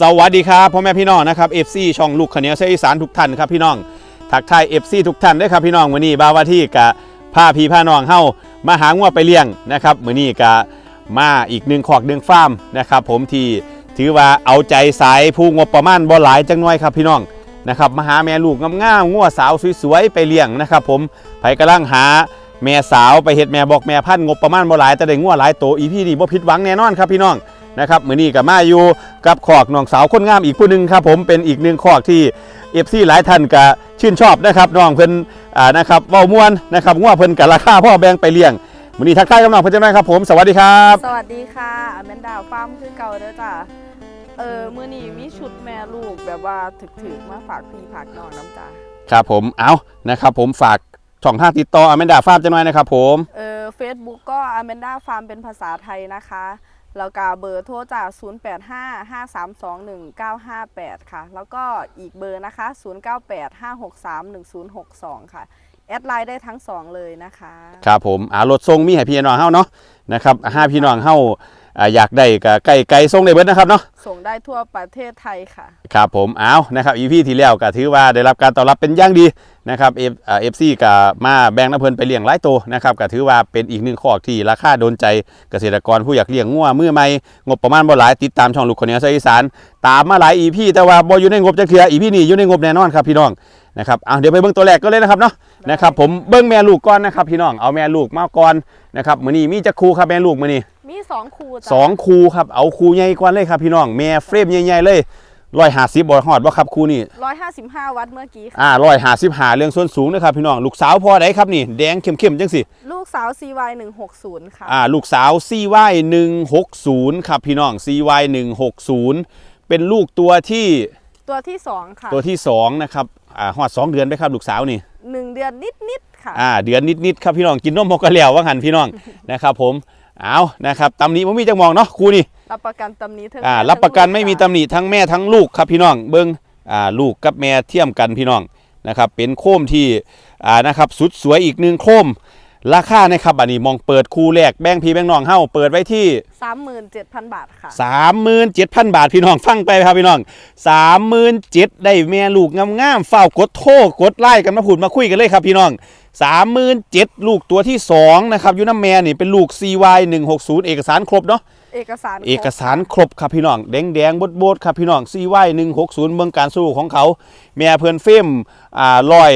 สวัสดีครับพ่อแม่พี่น้องนะครับ FC ช่องลูกขเหนียวเสียอีสานทุกท่านครับพี่น้องทักทาย FC ทุกท่านด้วยครับพี่น้องมื้อนี้บาวาที่กะพาพี่พาน้องเฮ้ามาหางัวไปเลี้ยงนะครับมื้อนี้กะมาอีกหนึ่งขอกหนึ่งฟาร์มนะครับผมที่ถือว่าเอาใจสายผู้งบประมาณบ่หลายจังน้อยครับพี่น้องนะครับมาหาแม่ลูกงามๆงัวสาวสวยๆไปเลี้ยงนะครับผมไผกำลังหาแม่สาวไปเฮ็ดแม่บอกแม่พันงบประมาณบ่หลายแต่ได้งัวหลายโตอีพี่นี่บ่ผิดหวังแน่นอนครับพี่น้อง นะครับมือนี้กับมาอยู่กับขอกน้องสาวคนงามอีกผู้หนึ่งครับผมเป็นอีกหนึ่งขอกที่เอฟซีหลายท่านก็ชื่นชอบนะครับน้องเพิ่นอ่านะครับเว้าม่วนนะครับง่วเพิ่นกับราคาพ่อแบ่งไปเลี้ยงมือนี้ทักทายกับน้องเพิ่นจังไดครับผมสวัสดีครับสวัสดีค่ะอแมนดาฟาร์มคือเก่าเด้อจ้ะเออมื้อนี้มีชุดแม่ลูกแบบว่าถึกๆมาฝากพี่ฝากน้องน้ำจ้ะครับผมเอานะครับผมฝากช่องทางติดต่ออแมนดาฟาร์มจังหน่อยนะครับผมเออเฟซบุ๊กก็อแมนดาฟาร์มเป็นภาษาไทยนะคะ แล้วก็เบอร์โทรจาก 0855321958 ค่ะ แล้วก็อีกเบอร์นะคะ 0985631062 ค่ะ แอดไลน์ได้ทั้ง 2 เลยนะคะ ครับผมอ่ารถทรงมีให้พี่น้องเฮาเนาะนะครับห้าพี่น้องเฮา อ่าอยากได้ก็ไก่ไก่ทรงได้เบิดนะครับเนาะส่งได้ทั่วประเทศไทยค่ะครับผมเอานะครับอีพีที่แล้วก็ถือว่าได้รับการตอบรับเป็นอย่างดีนะครับเอฟเอฟซีก็มาแบ่งน้ำเพลินไปเลี้ยงหลายตัวนะครับก็ถือว่าเป็นอีกหนึ่งข้อที่ราคาโดนใจเกษตรกรผู้อยากเลี้ยงงัวมือใหม่งบประมาณบ่หลายติดตามช่องลูกคนเหนี้อีสานตามมาหลายอีพีแต่ว่าบ่อยู่ในงบจักเทื่ออีพีนี้อยู่ในงบแน่นอนครับพี่น้องนะครับเอาเดี๋ยวไปเบิ่งตัวแรกก็เลยนะครับเนาะนะครับผมเบิ่งแม่ลูกก่อนนะครับพี่น้องเอาแม่ลูกมาก่อนนะครับมื้อนี้มีจักคู่ครับแม่ลูกมื้อนี้ มี2คู่จ้ะสองคูครับเอาคูใหญ่กว่าเลยครับพี่น้องแม่เฟรมใหญ่ๆเลยร้อยหาสิบบอฮอดว่าครับคูนี่155วัตต์เมื่อกี้ค่ะอ่าร้อยหาสิบหาเรื่องส่วนสูงนะครับพี่น้องลูกสาวพอได้ครับนี่แดงเข้มๆจังสิลูกสาว CY 160ค่ะอ่าลูกสาว CY 160ครับพี่น้อง CY 160เป็นลูกตัวที่ตัวที่2ค่ะตัวที่สองนะครับอ่าฮอดสองเดือนไปครับลูกสาวนี่1เดือนนิดๆค่ะอ่าเดือนนิดๆครับพี่น้องกินนมพอกระเหลียวว่าหันพี่น้องนะครับผม เอานะครับตำหนี้ผมมีจังมองเนาะครูนี่รับประกันตำหนี้เธออ่าแม่รับประกันทั้งไม่มีจ้ะตำหนิทั้งแม่ทั้งลูกครับพี่น้องเบิ้งอ่าลูกกับแม่เทียมกันพี่น้องนะครับเป็นโคมที่อ่านะครับสุดสวยอีกหนึ่งโคม ราคานะครับอันนี้มองเปิดคู่แรกแบงค์พีแบงค์น้องเฮ้าเปิดไว้ที่ 37,000 บาทค่ะ 37,000 บาทพี่น้องฟังไปครับพี่น้อง 37,000ได้แม่ลูกงามๆเฝ้ากดโทรกดไล่กันมาพูดมาคุยกันเลยครับพี่น้อง 37,000ลูกตัวที่สองนะครับอยูน้ำแม่นี่เป็นลูก CY 160 เอกสารครบเนาะเอกสารเอกสารครบครับพี่น้องแดงแดงบดบดๆครับพี่น้องซีไว้หนึ่งหกศูนย์เมืองการสู้ของเขา แม่เพื่อนเฟมอ่าร้อย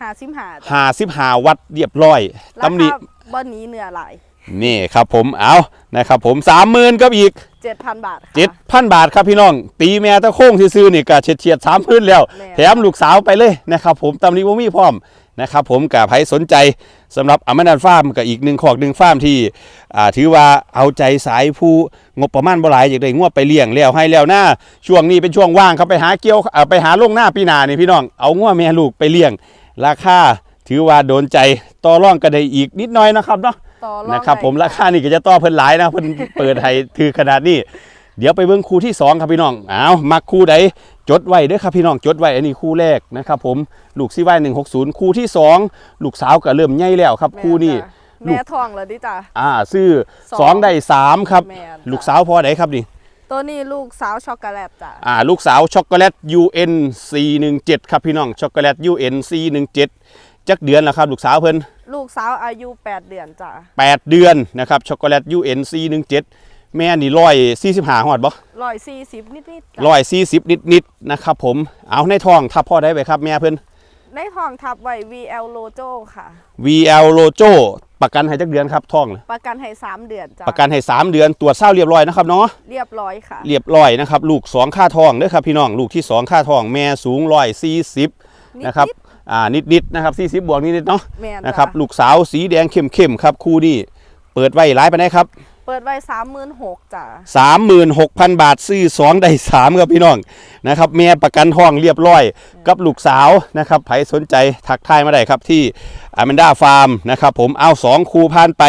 หาซิมหาหาสิบหาวัดเรียบร้อยราตำหนิคาบ่หนี้เหนือหลายนี่ครับผมเอานะครับผมสามหมื่นกับอีก7,000บาทค่ะ เจ็ดพันบาทครับพี่น้อง ตีแม่ตะโค้งที่ซื้อๆนี่ก็เฉียดเฉียดสามพื้นแล้ว แม่ แถมลูกสาวไปเลยนะครับผมตำหนิว่ามีพร้อมนะครับผมกับใครสนใจสำหรับอเมนันฟาร์มกับอีกหนึ่งขอกหนึ่งฟาร์มที่อ่าถือว่าเอาใจสายผู้งบประมาณบ่หลายอยากได้งวดไปเลี้ยงแล้วให้แล้วหน้าช่วงนี้เป็นช่วงว่างครับไปหาเกี่ยวอ่าไปหาลงหน้าปีหนานี่พี่น้องเอางวดแม่ลูกไปเลี้ยง ราคาถือว่าโดนใจต่อร่องกันได้อีกนิดหน้อยนะครับเนาะต่อรองนะครับได้ผมราคานี่ก็จะต่อเพิ่นหลายนะเพิ่นเปิดให้ถือขนาดนี้ เดี๋ยวไปเบิ่งคู่ที่สองครับพี่น้องอ้าวมักคู่ใดจดไว้เด้อครับพี่น้องจดไว้อันนี้คู่แรกนะครับผมลูกซีไว้160 คู่ที่สองลูกสาวก็เริ่มใหญ่แล้วครับแม่คู่นี้จ้ะแม่ทองเลยดิจ้ะอ่าซื้อสองสองได้สามครับ แม่จ้ะ ลูกสาวพอไหนครับนี่ ตัวนี้ลูกสาวช็อกโกแลตจ้ะอ่าลูกสาวช็อกโกแลต UN C17 ครับพี่น้องช็อกโกแลต UN C17 จักเดือนแล้วครับ ลูกสาวเพิ่นลูกสาวอายุ 8 เดือนจ้ะ8 เดือนนะครับช็อกโกแลต UN C17 แม่นี่ร้อยสี่สิบห้าหอดบ่ร้อยสี่สิบนิดๆจ้ะร้อยสี่สิบนิดนิดๆนะครับผมเอาในท้องทับพ่อได้ไหมครับแม่เพิ่นในทองทับไว้ VL Lojo ค่ะ VL Lojo ประกันให้จักเดือนครับท้องประกันให้3เดือนจ้ะประกันให้3เดือนตรวจเศร้าเรียบร้อยนะครับเนาะเรียบร้อยค่ะ เรียบร้อยนะครับ ลูก2ค่าท้องเด้อครับพี่น้องลูกที่2ค่าท้องแม่สูงร้อยสี่สิบนิดนะครับอ่านิดนิดๆนะครับสี่สิบบวกนิดนิดๆเนาะแม่นนะครับจ้ะลูกสาวสีแดงเข้มเข้มๆครับคู่นี้เปิดไว้ร้ายไปไหนใดครับ เปิดไว้36,000จ้ะ36,000บาทซื้อ2ได้3ครับพี่น้องนะครับแม่ประกันห้องเรียบร้อย กับลูกสาวนะครับใครสนใจทักทายมาได้ครับที่อ m มนดาฟาร์มนะครับผมเอา2คูผ่านไป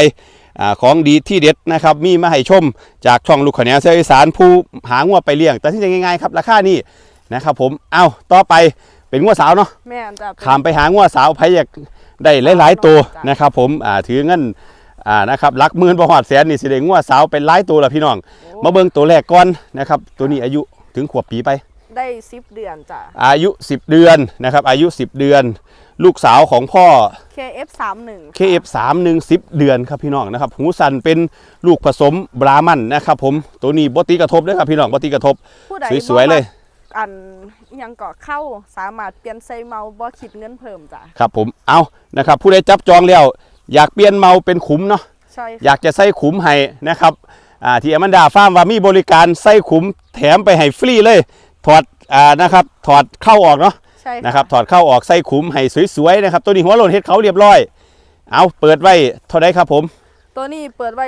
อาของดีที่เด็ดนะครับมีมาให้ชมจากช่องลูกขะแนวเสียอีสานผู้หางัวไปเลี้ยง แต่ที่จะง่ายๆครับราคานี่นะครับผมเอาต่อไปเป็นงัวสาวเนาะแม่นจ้ะเป็นขามไปหางัวสาวไผอยากได้หลาย ๆ ตัวจ้ะนะครับผมอ่าถือเงิน อ่านะครับหลักหมื่นบ่ฮอดแสนนี่สิได้งัวสาวเป็นหลายตัวละพี่น้องโอ้มาเบิ่งตัวแรกก่อนนะครับตัวนี้อายุถึงขวบปีไป ได้สิบเดือนจ้ะ อายุ 10 เดือนนะครับอายุ 10 เดือน ลูกสาวของพ่อ KF 3 1 KF31 10 เดือนครับพี่น้องนะครับหูสันเป็นลูกผสมบรามันนะครับผมตัวนี้บติกระทบด้วยครับพี่น้องบติกระทบ ผู้ใดสวยๆเลยบ่มักอันอิหยังเกาะเข้าสามารถเปลี่ยนไซเมาบ่คิดเงินเพิ่มจ้ะ ครับผมเอานะครับผู้ใดจับจองแล้ว อยากเปลี่ยนเมาเป็นขุมเนาะใช่อค่ะยากจะใส่ขุมให้นะครับอ่าที่อแมนดาฟาร์มว่ามีบริการใส่ขุมแถมไปให้ฟรีเลย ถอดอ่านะครับถอดเข้าออกเนาะใช่นะครับถอดเข้าออกใส่ขุมให้สวยๆนะครับตัวนี้หัวโลนเฮ็ดเขาเรียบร้อย เอาเปิดไว้เท่าไดครับผมตัวนี้เปิดไว้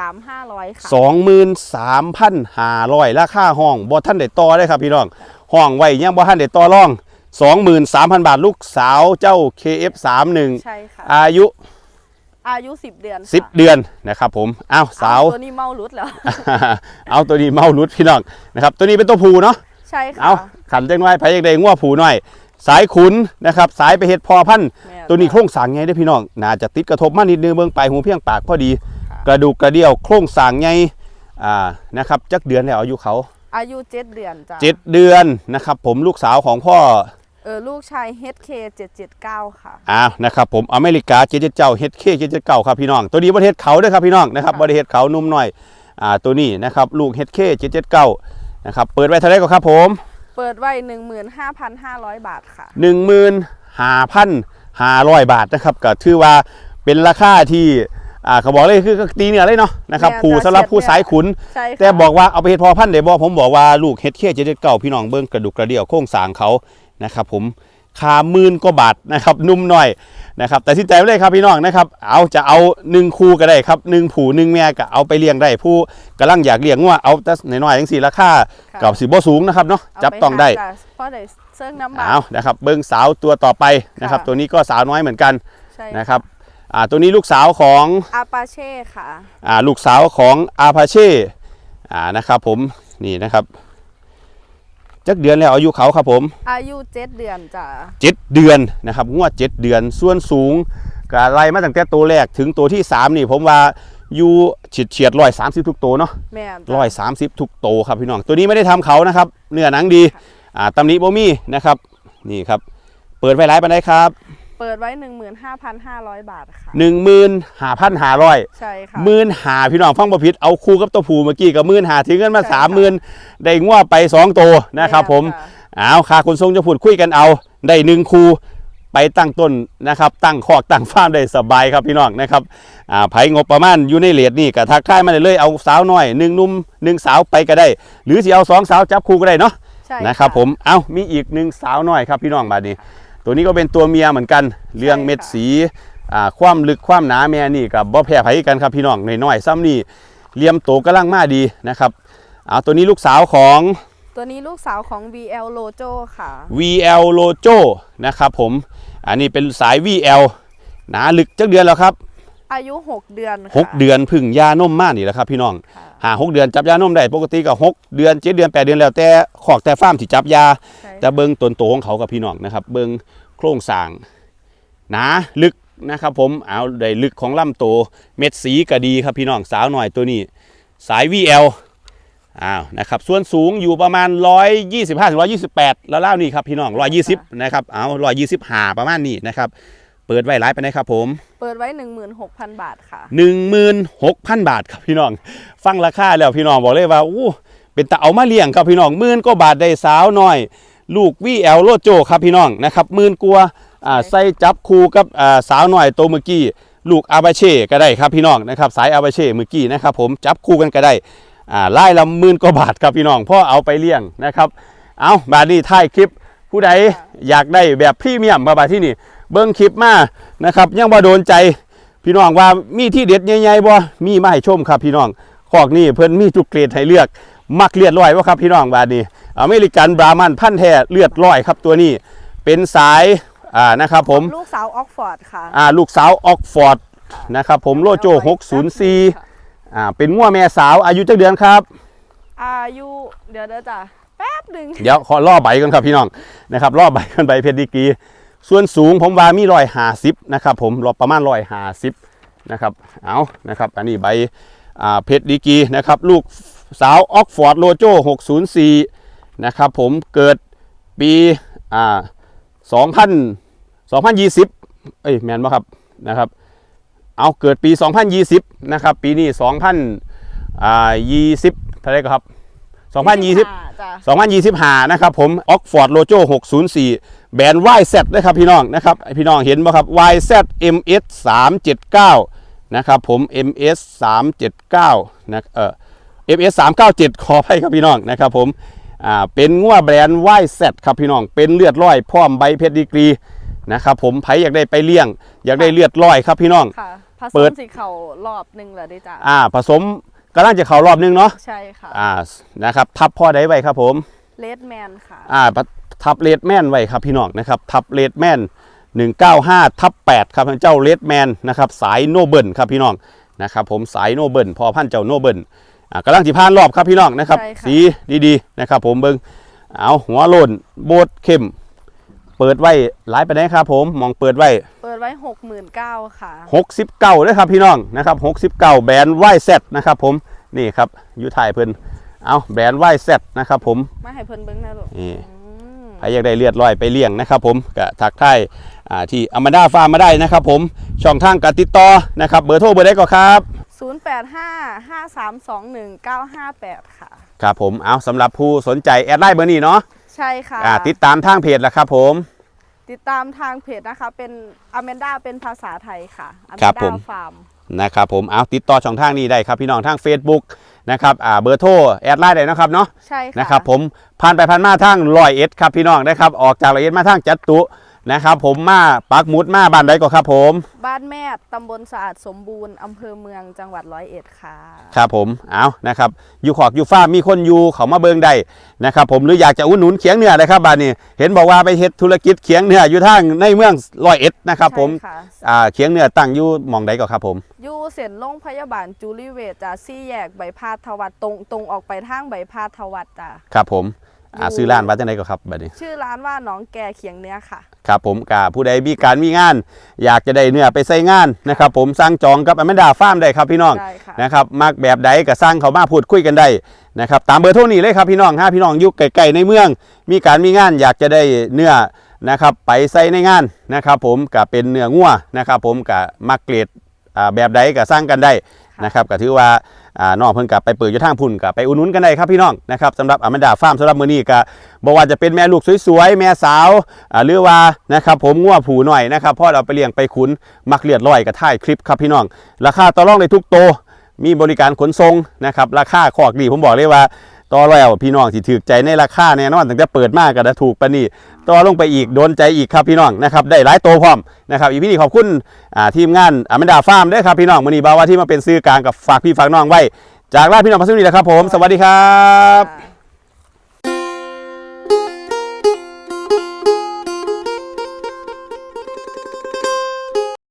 23,500ค่ะ23,500ราคาห้องบ่ท่านได้ต่อได้ครับพี่น้องห้องไว้ยังบ่ท่านได้ต่อรอง 23,000 บาทลูกสาวเจ้า KF31 ใช่ค่ะ อายุ อายุ 10 เดือนค่ะ10 เดือนนะครับผมอ้าวสาวเอตัวนี้เมารุดแล้ว เอาตัวนี้เมาลุดพี่น้องนะครับ ตัวนี้เป็นตัวผูเนาะใช่ค่ะ เอาขันจังไว้ไผอยากได้งัวผูหน่อย สายขุนนะครับ สายไปเฮ็ดพอพันธุ์แม่ตัวนี้โครงสร้างไงได้อพี่น้องน่าจะติดกระทบมานิดนึงเบิ่งปลายหูเพียงปากพอดีค่ะกระดูกกระเดี่ยวโครงสร้างไงอ่านะครับจักเดือนแล้วอายุเขา อายุ 7 เดือนจ้ะ เจ็ดเดือนนะครับผมลูกสาวของพ่อ เออลูกชาย HK 779 ค่ะ อ้าวนะครับผมอเมริกาเจเจเจ้าเฮ็ดเคเจเจเก่าครับพี่น้อง ตัวนี้ประเทศเขาเด้วยครับพี่น้องนะครับค่ะประเทศเขานุ่มหน่อยอ่าตัวนี้นะครับลูกเฮ็ดเคเจเจเก่านะครับเปิดไว้เท่าไหร่ก็ครับผมเปิดไว้ 15,500 บาทค่ะ15,500บาทนะครับก็ถือว่าเป็นราคาที่อ่าเขาบอกเลยคือก็ตีเหนือเลยเนาะนะครับแม่นผู้จ้ะสำหรับเสียดผู้เนี่ยสายขุน ใช่ค่ะแต่บอกว่าเอาไปเฮ็ดพอพันธุ์ได้บ่ผมบอกว่าลูกเฮ็ดเคเจ็ดเก่าพี่น้องเบิ่งกระดูกกระเดี่ยวโครงสร้างเขานะครับผมคาหมื่นกว่าบาทนะครับนุ่มหน่อยนะครับแต่สินใจไว้เลยครับพี่น้องนะครับเอาจะเอาหนึ่งคู่ก็ได้ครับหนึ่งผู้หนึ่งแม่ก็เอาไปเลี้ยงได้ผู้กำลังอยากเลี้ยงว่าเอาแต่น้อยๆจังซี่ราคาค่ะกับสิบ่สูงนะครับเนาะเาจับไปต้องได้หาจ้ะเพราะได้เซิร์งน้ำบาเอานะครับเบิ้งสาวตัวต่อไปนะครับค่ะตัวนี้ก็สาวน้อยเหมือนกันใช่นะครับอ่าตัวนี้ลูกสาวของอาปาเช่ค่ะอ่าลูกสาวของอาพาเช่อ่านะครับผมนี่นะครับ จักเดือนแล้วอายุเขาครับผม อายุ7เดือนจ้ะเจ็ดเดือนนะครับงวดเจ็ดเดือนส่วนสูงก็ไล่มาตั้งแต่ตัวแรกถึงตัวที่สามนี่ผมว่าอยู่เฉียดเฉียดร้อยสามสิบทุกตัวเนาะแม่นจ้ะร้อยสามสิบทุกโตวครับพี่น้อง ตัวนี้ไม่ได้ทำเขานะครับ เนื้อหนังดี อ่าตำหนิบ่มีนะครับ นี่ครับ เปิดไว้ร้ายปันไดครับ เปิดไว้ 15,500 บาทค่ะหนึ่งหมื่นห้าพันห้าร้อยใช่ค่ะ หมื่นหาพี่น้องฟังบ่ผิดเอาคู่กับตัวผูเมื่อกี้กับหมื่นหาถึงกันมาใช่สามหค่ะมื่นได้งวไปสองตัวนะครับผมแจ้ะเอาค่าขนส่งจะพูดคุยกันเอาได้หนึ่งคู่ไปตั้งต้นนะครับ ตั้งคอกตั้งฟาร์มได้สบายครับพี่น้องนะครับอ่าไผงบประมาณอยู่ในเลทนี่ก็ทักทายมาได้เลยเอาสาวน้อยหนึ่งหนุ่มหนึ่งสาวไปก็ได้ หรือสิเอาสองสาวจับคู่ก็ได้เนาะใช่นะครับผมเอามีอีกหนึ่งสาวน้อยครับพี่น้องบาดนี้ ตัวนี้ก็เป็นตัวเมียเหมือนกันเรื่องเม็ดสีอ่าความลึกความหนาแม่นี่กับบ่แพ้ไผกันครับพี่น้องน้อยๆซ้ำนี่เลียมโตกำลังมาดีนะครับเอาตัวนี้ลูกสาวของตัวนี้ลูกสาวของ VL Lojo ค่ะ VL Lojo นะครับผม อันนี้เป็นสาย VL หนาลึกจักเดือนแล้วครับ อายุ 6 เดือนค่ะ6เดือนพึ่งยานมมากนี่แหละครับพี่น้องค่ะ หาหกเดือนจับยานมได้ปกติก็6เดือน7เดือน8เดือนแล้วแต่ขอกแต่ฟาร์มที่จับยา ใช่แต่เบิงต้นโตของเขากับพี่น้องนะครับ เบิงโครงสร้างหนาลึกนะครับผมเอาได้ลึกของลำโตวเม็ดสีก็ดีครับพี่น้องสาวหน่อยตัวนี้ สาย VL อ้าวนะครับส่วนสูงอยู่ประมาณ 125ถึง128 แล้วเล่านี่ครับพี่น้อง 120 นะครับเอา125 ประมาณนี้นะครับเปิดไว้ร้ายไปนะครับผม เปิดไว้ 16,000 บาทค่ะ 16,000 บาทครับพี่น้อง ฟังราคาแล้วพี่น้องบอกเลยว่าอู้เป็นตาเอามาเลี้ยงครับพี่น้องหมื่นก็บาทได้สาวน้อย ลูกวีแอลโลโจครับพี่น้องนะครับหมื่นกว่าอ่าใส่จับคู่กับอ่าสาวน้อยโตวเมื่อกี้ลูกอาบาเช่ก็ได้ครับพี่น้องนะครับสายอาบาเช่เมื่อกี้นะครับผมจับคู่กันก็ได้อ่าไล่ละหมื่นกว่าบาทครับพี่น้องพ่อเอาไปเลี้ยงนะครับเอาบาดนี้ท้ายคลิปผู้ใดอยากได้แบบพรีเมียมมาบาดที่นี่ เบิ้งคลิปมานะครับยังบ่โดนใจพี่น้องว่ามีที่เด็ดใหญ่ๆบ่มีมาให้ชมครับพี่น้องคอกนี่เพิ่นมีจุกเกรดให้เลือก มักเลือดร้อยบ่ครับพี่น้องบาดนี้ อเมริกันบรามันพันธุ์แท้เลือดร้อยครับตัวนี้ เป็นสายอ่านะครับผมลูกสาวออกฟอร์ดค่ะอ่าลูกสาวออกฟอร์ดนะครับผมโลโจ604อ่าเป็นงัวแม่สาวอายุจักเดือนครับ อายุเดี๋ยวเดี๋ยวจ้ะแป๊บหนึ่งเดี๋ยวขอล่อใบกันครับพี่น้องนะครับล่อใบกันใบเพชรดีกรี ส่วนสูงผมว่ามีรอยหาสิบนะครับผมรอประมาณรอยหาสิบนะครับเอานะครับอันนี้ใบอ่าเพชรดีกีนะครับลูกสาวออกฟอร์ดโลโจ604นะครับผมเกิดปีอ่า2000 2020 เอ้ยแมนบ่ครับนะครับเอาเกิดปี 2020 นะครับ ปีนี้ 2000อ่า20เท่าไรก็ครับ 2020 จ้ะ2025 นะครับผม Oxford Logo 604 แบรนด์ YZ นะครับพี่น้องนะครับไอ้พี่น้องเห็นป่ะครับ YZ MS 379นะครับผม MS 379นะเอ่อ MS 397ขออภัยครับพี่น้องนะครับผมอ่าเป็นงัวแบรนด์ YZ ครับพี่น้อง เป็นเลือดร้อยพร้อมใบเพชรดีกรีนะครับผมไผอยากได้ไปเลี้ยง อยากได้เลือดร้อยครับพี่น้อง ค่ะผสเปิมดสีเขารอบหนึ่งเหรอได้จ้ะ อ่าผสม กำลังจะเข้ารอบนึงเนาะใช่ค่ะอ่านะครับทับพ่อได้ไว้ครับผมเลดแมนค่ะอ่าทับเลดแมนไว้ครับพี่น้องนะครับทับเลดแมน195ทับ8ครับเจ้าเลดแมนนะครับสายโนเบิลครับพี่น้องนะครับผมสายโนเบิลพอพันธุ์เจ้าโนเบิลอ่ากำลังสิพานรอบครับพี่น้องนะครับใช่ค่ะสีดีๆนะครับผมเบิงเอาหัวโลนโบดเข้ม เปิดไว้หลายไปไหนใดครับผมมองเปิดไว้เปิดไว้หกหมื่นเก้าค่ะ69เลยครับพี่น้องนะครับ69แบรนด์ไวเซนะครับผมนี่ครับอยูไทายเพิ่นเอาแบรนด์ไวเซนะครับผมมาให้เพิ่นเบิ้งนะลูกนี่อืมใครอยากได้เลือดลอยไปเลี้ยงนะครับผมก็ทักทายอ่าที่อม a ดาฟาร์มมาได้นะครับผมช่องทางการติดต่อนะครับเบอร์โทรเบอร์ได้ก็ครับศูนย์แปดห้าห้าสามสองหนึ่งเก้าห้าแปดค่ะ ครับผมเอาสำหรับผู้สนใจแอดไลน์เบอร์นี้เนาะ ใช่ค่ะ อ่าติดตามทางเพจแล้วครับผม ติดตามทางเพจนะคะ เป็นอเมนดาเป็นภาษาไทยค่ะอเมครับนผดาม ฟาร์ม นะครับผมเอาติดต่อช่องทางนี้ได้ครับพี่น้องทาง Facebook นะครับอ่าเบอร์โทรแอดไลน์ได้นะครับเนาะใช่ค่ะ นะครับผมผ่านไปผ่านมาทางลอยเอ็ดครับพี่น้องนะครับออกจากลอยเอ็ดมาทางจัตุ นะครับผมมาปักหมุดมาบ้านใดก็ครับผม บ้านแม่ตำบลสะอาดสมบูรณ์อำเภอเมืองจังหวัดร้อยเอ็ดค่ะ ครับผม เอานะครับ อยู่ขอกอยู่ฟ้ามีคนอยู่เขามาเบิงได้นะครับผมหรืออยากจะอุดหนุนเขียงเนื้อเลยครับบ้านนี้ เห็นบอกว่าไปเฮ็ดธุรกิจเขียงเนื้ออยู่ทางในเมืองลอยเอ็ดนะครับผมใช่ค่ะ อ่าเขียงเนื้อตั้งอยู่หมองใดก็ครับผม อยู่เส้นโรงพยาบาลจูริเวชจ้ะซี่แยกใบพาทวัดตรงตรงออกไปทางใบพาทวัดจ้ะ ครับผม อ่าอยู่ซื้อร้านวัดจังไดก็ครับบัดนี้ ชื่อร้านว่าน้องแกเขียงเนื้อค่ะ ครับผมกาผู้ใดมีการมีงาน อยากจะได้เนื้อไปใส่งานนะครับผมสั่งจองกับอแมนดาฟาร์มได้ครับพี่น้องได้ค่ะ นะครับมักแบบใดก็สร้างเขามาพูดคุยกันได้นะครับตามเบอร์โทรนี้เลยครับพี่น้องถ้าพี่น้องอยู่ไกลๆในเมือง มีการมีงานอยากจะได้เนื้อนะครับไปใส่ในงานนะครับผมก็เป็นเนื้องัวนะครับผมก็มักเกรดอ่าแบบใดก็สร้างกันได้นะครับก็ถือว่า อ่านองเพิ่นกับไปเปิดอยู่ทางพุ่นกับไปอุดหนุนกันได้ครับพี่น้องนะครับสำหรับอแมนดาฟาร์มสำหรับมื้อนี้ก็บอกว่าจะเป็นแม่ลูกสวยๆแม่สาวอ่าหรือว่านะครับผมงัวผูหน่อยนะครับพ่อเราไปเลี้ยงไปขุนมักเลือดลอยกับท้ายคลิปครับพี่น้อง ราคาต่อรองได้ทุกโตมีบริการขนส่งนะครับราคาขอกดีผมบอกเลยว่า ต่อแล้วพี่น้องที่ถือใจในราคาแน่นอนตั้งแต่เปิดมากก็จะถูกปะนี่ต่อลงไปอีกโดนใจอีกครับพี่น้องนะครับได้หลายโตพร้อมนะครับอีกพี่นี่ขอบคุณทีมงานอเมดาฟาร์มด้วยครับพี่น้องมือนี้บาวว่าที่มาเป็นซื้อกลางกับฝากพี่ฝากน้องไว้ จากลาพี่น้องพัสดุนีแหละครับผม สวัสดีครับ